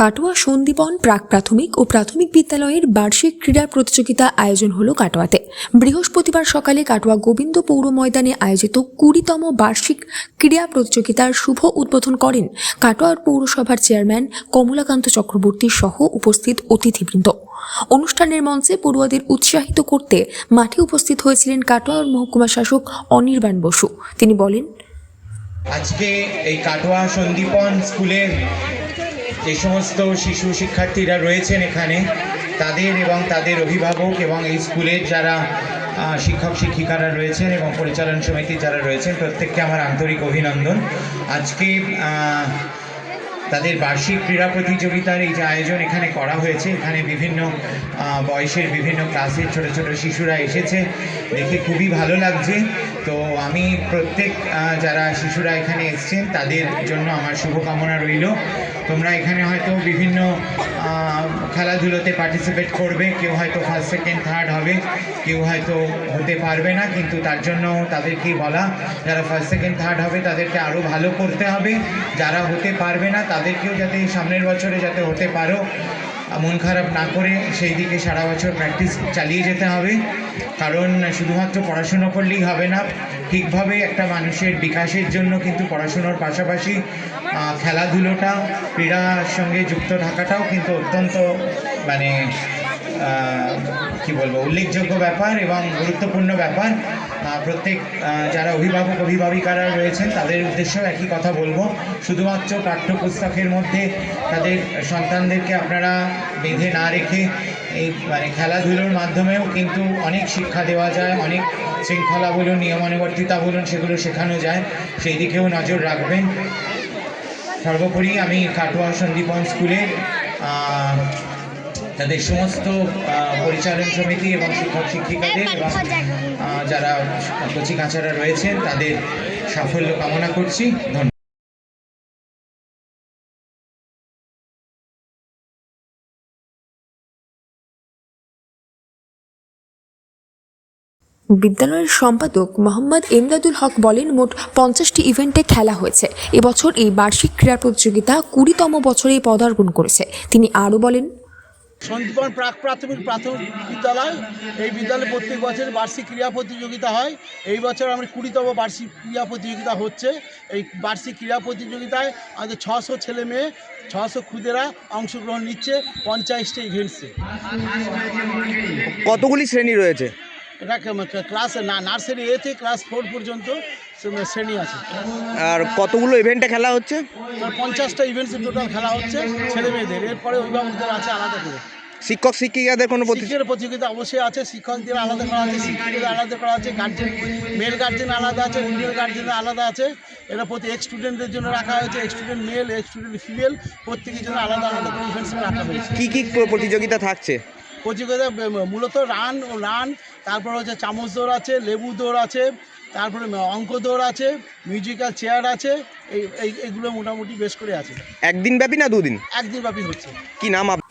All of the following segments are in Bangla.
কাটোয়া সন্দীপন প্রাক প্রাথমিক ও প্রাথমিক বিদ্যালয়ের বার্ষিক ক্রীড়া প্রতিযোগিতা আয়োজন হলো কাটোয়াতে। বৃহস্পতিবার সকালে কাটোয়া গোবিন্দ পৌর ময়দানে আয়োজিত কুড়িতম বার্ষিক ক্রীড়া প্রতিযোগিতার শুভ উদ্বোধন করেন কাটোয়ার পৌরসভার চেয়ারম্যান কমলাকান্ত চক্রবর্তী সহ উপস্থিত অতিথিবৃন্দ। অনুষ্ঠানের মঞ্চে পড়ুয়াদের উৎসাহিত করতে মাঠে উপস্থিত হয়েছিলেন কাটোয়ার মহকুমা শাসক অনির্বাণ বসু। তিনি বলেন, আজকে এই কাটোয়া সন্দীপন স্কুলের যে সমস্ত শিশু শিক্ষার্থীরা রয়েছেন এখানে, তাদের এবং তাদের অভিভাবক এবং এই স্কুলের যারা শিক্ষক শিক্ষিকারা রয়েছেন এবং পরিচালন সমিতি যারা রয়েছেন, প্রত্যেককে আমার আন্তরিক অভিনন্দন। আজকে তাদের বার্ষিক ক্রীড়া প্রতিযোগিতার এই যে আয়োজন এখানে করা হয়েছে, এখানে বিভিন্ন বয়সের বিভিন্ন ক্লাসের ছোট ছোট শিশুরা এসেছে। দেখে খুবই ভালো লাগছে। তো আমি প্রত্যেক যারা শিশুরা এখানে এসছেন, তাদের জন্য আমার শুভকামনা রইল। তোমরা এখানে হয়তো বিভিন্ন খেলাধুলোতে পার্টিসিপেট করবে। কেউ হয়তো ফার্স্ট সেকেন্ড থার্ড হবে। কেউ হয়তো হতে পারবে না, কিন্তু তার জন্য তাদেরকেই বলা, যারা ফার্স্ট সেকেন্ড থার্ড হবে, তাদেরকে আরও ভালো করতে হবে। যারা হতে পারবে না তাদেরকেও যাতে সামনের বছরে যাতে হতে পারো, মন খারাপ না করে সেই দিকে সারা বছর প্র্যাকটিস চালিয়ে যেতে হবে। কারণ শুধুমাত্র পড়াশুনো করলেই হবে না, ঠিকভাবে একটা মানুষের বিকাশের জন্য কিন্তু পড়াশুনোর পাশাপাশি খেলাধুলোটা, ক্রীড়ার সঙ্গে যুক্ত থাকাটাও কিন্তু অত্যন্ত মানে কি বলব উল্লেখযোগ্য ব্যাপার এবং গুরুত্বপূর্ণ ব্যাপার। প্রত্যেক যারা অভিভাবক অভিভাবিকারা রয়েছেন তাদের উদ্দেশ্যেও একই কথা বলব। শুধুমাত্র পাঠ্যপুস্তকের মধ্যে তাদের সন্তানদেরকে আপনারা বেঁধে না রেখে এই মানে খেলাধুলোর মাধ্যমেও কিন্তু অনেক শিক্ষা দেওয়া যায় অনেক শৃঙ্খলা বলুন নিয়মানুবর্তিতা বলুন সেগুলো শেখানো যায়। সেই দিকেও নজর রাখবেন। সর্বোপরি আমি কাটোয়া সন্দীপন স্কুলের আহ, তাদের সমস্ত পরিচালন সমিতি এবং শিক্ষক শিক্ষিকাদের এবং যারা কচি কাছারা রয়েছেন তাদের সাফল্য কামনা করছি। ধন্যবাদ। বিদ্যালয়ের সম্পাদক মোহাম্মদ এমদাদুল হক বলেন মোট পঞ্চাশটি ইভেন্টে খেলা হয়েছে। এবছর এই বার্ষিক ক্রীড়া প্রতিযোগিতা কুড়িতম বছরে পদার্পণ করেছে। তিনি আরও বলেন সন্দীপন প্রাক প্রাথমিক প্রাথমিক বিদ্যালয়। এই বিদ্যালয়ে প্রত্যেক বছর বার্ষিক ক্রীড়া প্রতিযোগিতা হয়। এই বছর আমরা কুড়িতম বার্ষিক ক্রীড়া প্রতিযোগিতা হচ্ছে। এই বার্ষিক ক্রীড়া প্রতিযোগিতায় আমাদের ছশো ছেলে মেয়ে ছশো খুদেরা অংশগ্রহণ নিচ্ছে পঞ্চাশটা ইভেন্টসে কতগুলি শ্রেণি রয়েছে? এটা ক্লাস না নার্সারি এ থেকে ক্লাস ফোর পর্যন্ত শ্রেণি আছে। আর কতগুলো ইভেন্টে খেলা হচ্ছে? পঞ্চাশটা ইভেন্টসে টোটাল খেলা হচ্ছে ছেলে মেয়েদের। এরপরে অভিভাবকদের আছে আলাদা করে। শিক্ষক শিক্ষিকাদের কোনো শিক্ষকের প্রতিযোগিতা অবশ্যই আছে শিক্ষকদের আলাদা করা আছে শিক্ষকদের আলাদা করা আছে গার্জেন মেল গার্জেন আলাদা আছে ফিমেল গার্জেন আলাদা আছে। এটা প্রতি এক্স স্টুডেন্টদের জন্য রাখা হয়েছে ex student male ex student female প্রত্যেকের জন্য আলাদা আলাদা করে ইভেন্টস রাখা হয়েছে। কি কি প্র- প্রতিযোগিতা থাকছে? প্রতিযোগিতা মূলত রান ও রান তারপর হচ্ছে চামচ দৌড় আছে লেবু দৌড় আছে তারপরে অঙ্ক দৌড় আছে মিউজিক্যাল চেয়ার আছে এই এই- এগুলো মোটামুটি বেশ করে আছে। একদিন ব্যাপী না দুদিন? একদিন ব্যাপী হচ্ছে। কি নাম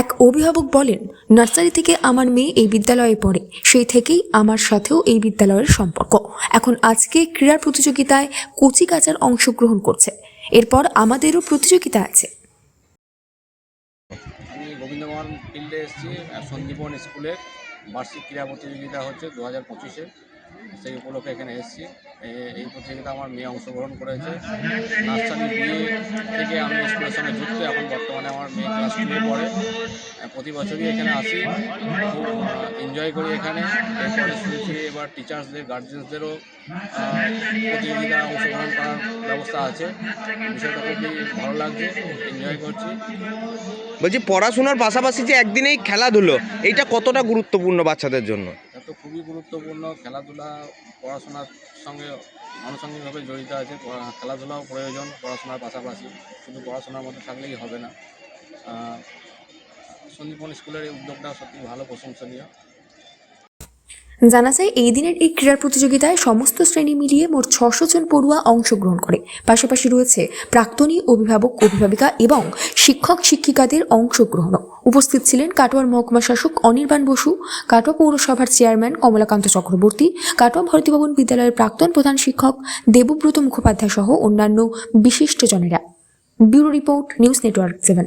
এক অভিভাবক বলেন, নার্সারি থেকে আমার মেয়ে এই বিদ্যালয়ে পড়ে। সেই থেকেই আমার সাথেও এই বিদ্যালয়ের সম্পর্ক। এখন আজকে ক্রীড়া প্রতিযোগিতায় কচি কাচার অংশগ্রহণ করছে। এরপর আমাদেরও প্রতিযোগিতা আছে। আমি গোবিন্দমোহন ফিল্ডে এসেছি সন্দীপন স্কুলের বার্ষিক ক্রীড়া প্রতিযোগিতা হচ্ছে দু হাজার পঁচিশে। সেই উপলক্ষে এখানে এসেছি। এই প্রতিযোগিতা আমার মেয়ে অংশগ্রহণ করেছে। নার্সারি বিয়ে থেকে আমি স্কুলের সঙ্গে যুক্ত। এখন বর্তমানে আমার মেয়ে ক্লাস টুয়ে পড়ে। প্রতি বছরই এখানে আসি। এনজয় করি এখানে। এরপরে এবার টিচার্সদের গার্জেন্সদেরও প্রতিযোগিতা অংশগ্রহণ করার ব্যবস্থা আছে। বিষয়টা খুবই ভালো লাগছে। এনজয় করছি। বলছি, পড়াশোনার পাশাপাশি যে একদিনেই খেলাধুলো, এইটা কতটা গুরুত্বপূর্ণ বাচ্চাদের জন্য? তো খুবই গুরুত্বপূর্ণ। খেলাধুলা, পড়াশোনার সঙ্গে আনুষঙ্গিকভাবে জড়িত আছে। খেলাধুলাও প্রয়োজন পড়াশোনার পাশাপাশি। শুধু পড়াশোনার মধ্যে থাকলেই হবে না। সন্দীপন স্কুলের এই উদ্যোগটা সত্যি ভালো প্রশংসনীয়। জানা যায়, এই দিনের এই ক্রীড়া প্রতিযোগিতায় সমস্ত শ্রেণি মিলিয়ে মোট ছশো জন পড়ুয়া অংশগ্রহণ করে। পাশাপাশি রয়েছে প্রাক্তনী অভিভাবক, অভিভাবিকা এবং শিক্ষক, শিক্ষিকাদের অংশগ্রহণও। উপস্থিত ছিলেন কাটোয়ার মহকুমা শাসক অনির্বাণ বসু, কাটোয়া পৌরসভার চেয়ারম্যান কমলাকান্ত চক্রবর্তী, কাটোয়া ভারতীভবন বিদ্যালয়ের প্রাক্তন প্রধান শিক্ষক দেবব্রত মুখোপাধ্যায় সহ অন্যান্য বিশিষ্টজনেরা bureau report, news network seven.